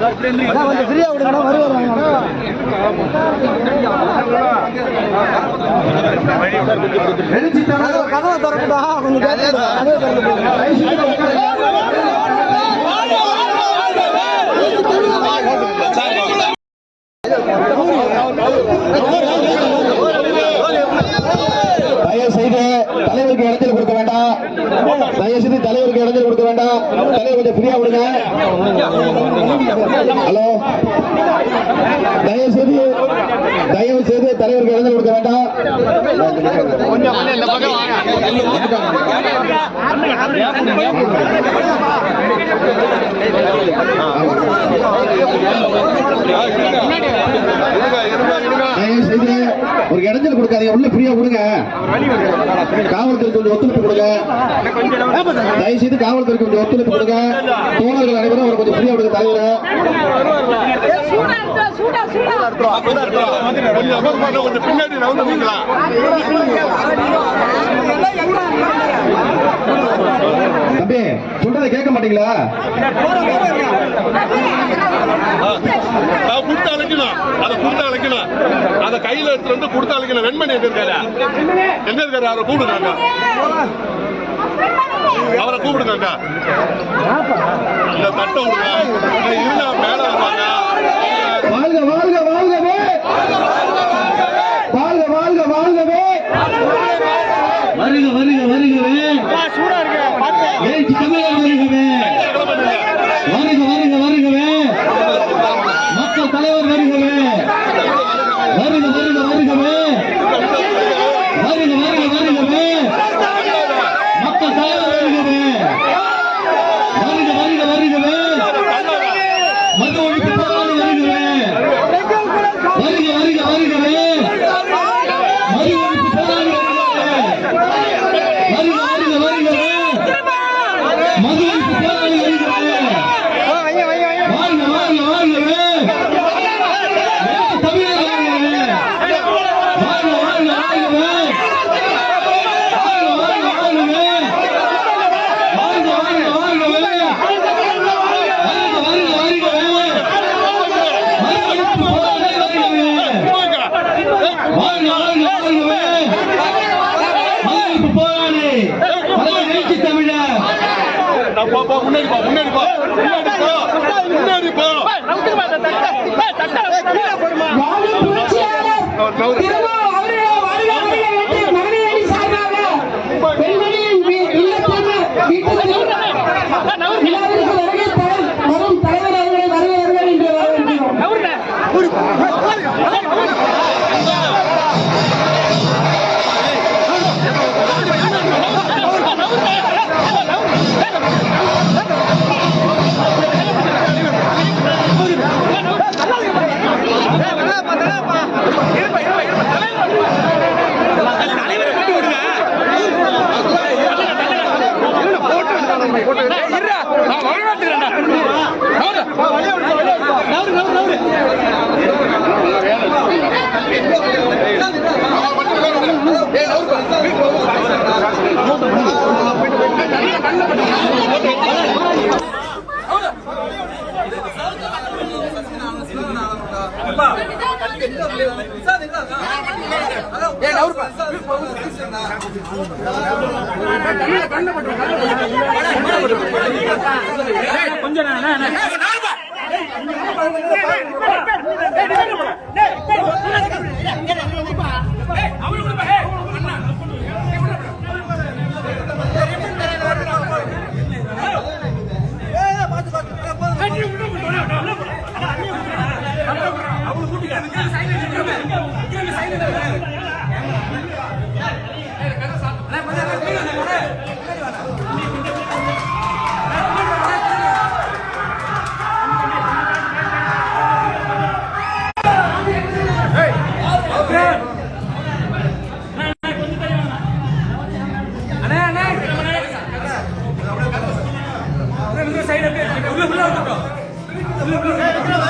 கொஞ்சம் ஃப்ரீயா விடுங்கண்ணா வருவாங்க கதவை திறக்குதா கொஞ்சம் கதவை திறந்து தயவு செய்து தலைவருக்கு இடத்தில் கொடுக்க தயவுசெய்து தலைவருக்கு இடஞ்சல் கொடுக்க வேண்டாம். தலைவர் கொஞ்சம் ஃப்ரீயா விடுங்க ஹலோ தயவு செய்து தயவு செய்து தலைவருக்கு இடஞ்சல் கொடுக்க வேண்டாம். ஒரு இடைஞ்சல் கொடுக்காதீங்க. உள்ள ஃப்ரீயா கொடுங்க. காவல்துறை கொஞ்சம் ஒத்துழைப்பு கொடுங்க. தயவு செய்து காவல்துறை கொஞ்சம் ஒத்துழைப்பு கொடுங்க. தோழர்கள் அனைவரும் அவர் கொஞ்சம் ஃப்ரீயா கொடுக்க தலைவர். கொஞ்சம் பின்னாடி நவுந்துங்களா தம்பி சொல்றதை கேட்க மாட்டீங்களா? நான் கொடுத்து அழைக்கணும். அதை கொடுத்து அழைக்கணும். அதை கையில எடுத்து வந்து கொடுத்து அழைக்கணும். வெண்மணி எங்க இருக்காரு? எங்க இருக்காரு? அவரை கூப்பிடுங்க அவரை கூப்பிடுங்க இந்த தட்டை விடுங்க. போ, போ, முன்னாடி போ முன்னாடி போ. முன்னாடி போ முன்னாடி போ. வாழும் புரட்சியாளர் திருமா கொஞ்சம் Não, não, não,